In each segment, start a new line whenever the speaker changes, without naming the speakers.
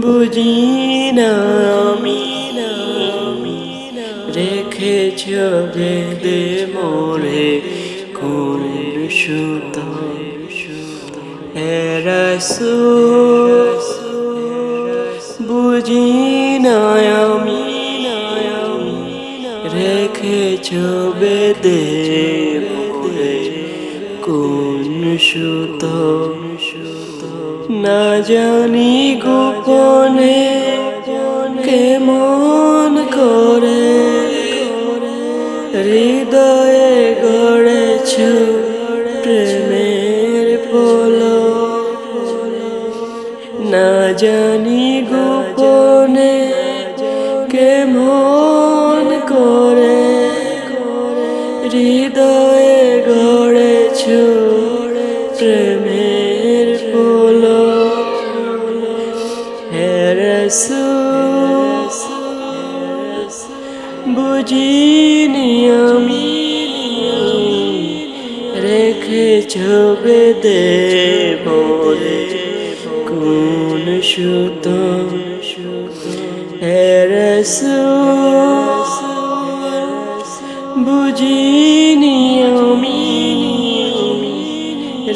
বুঝি না রেখেছ বেদে মোরে কোন সুত। হেরাসু বুঝি না আমি রেখেছ বেদে সুত না জানি গোপনে কেমন করে হৃদয়ে গড়েছ প্রেমের পল না জানি গোপনে কেমন করে হৃদয়ে গড়েছ বুঝিনি আমি রেখেছ বেদে বলে। কোন সুত হেরসু বুঝিনি আমি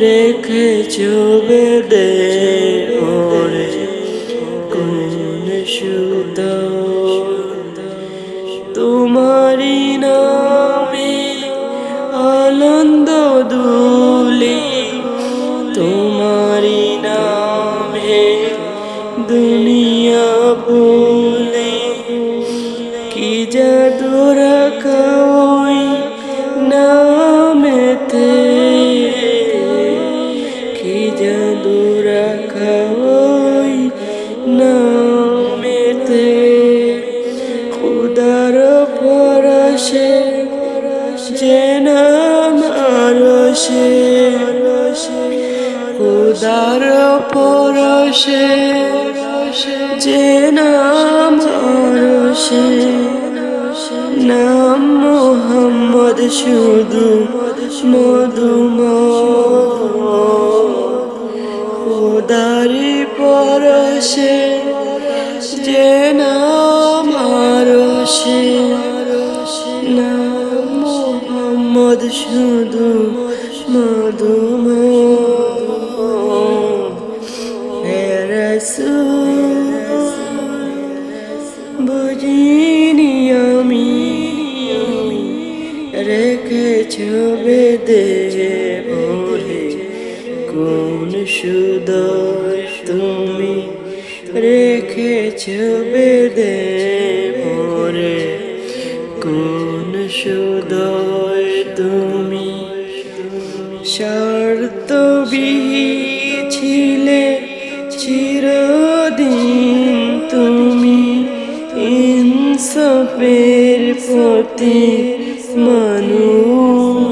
রেখেছ বেদে দুনিয়া বলে কি জাদু রাখা ওই নামেতে? কি জাদু রাখা ওই নামেতে? খুদার পরশে যে নাম আরশে খুদার পরশে যে নাম আরশে, নাম মোহাম্মদ শুধু মধুম খুদারি পরশে, যে নাম আরশে, নাম মোহাম্মদ শুধু মধুম বুঝিনি আমি রেখেছ বেদে বলে কোন সুদয় তুমি রেখেছ বেদে মোরে কোন সুদয় তুমি শর্ত ছিলে চিরদিন ইনসফের প্রতি মানুষে।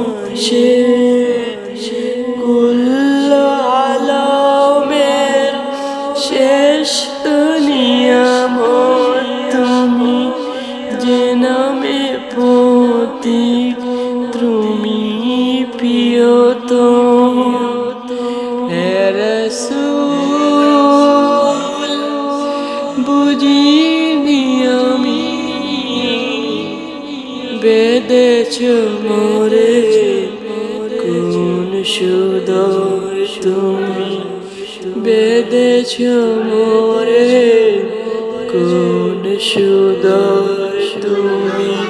কুল্ল আলমের শেষ নিয়ামত তুমি যে নামে প্রতি তুমি প্রিয়ত রসুল বুঝিনি বেদেছ মোরে? কোন সুদয় তুমি? বেদেছ মোরে? কোন সুদয় তুমি?